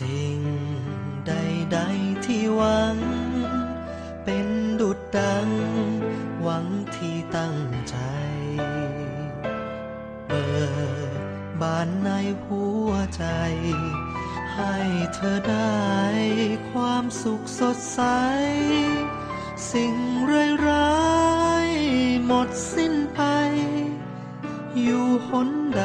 สิ่งใดๆที่หวัง เป็นดุดดัง หวังที่ตั้งใจเปิดบานในหัวใจ ให้เธอได้ความสุขสดใส สิ่งร้ายๆหมดสิ้นไป อยู่หนใด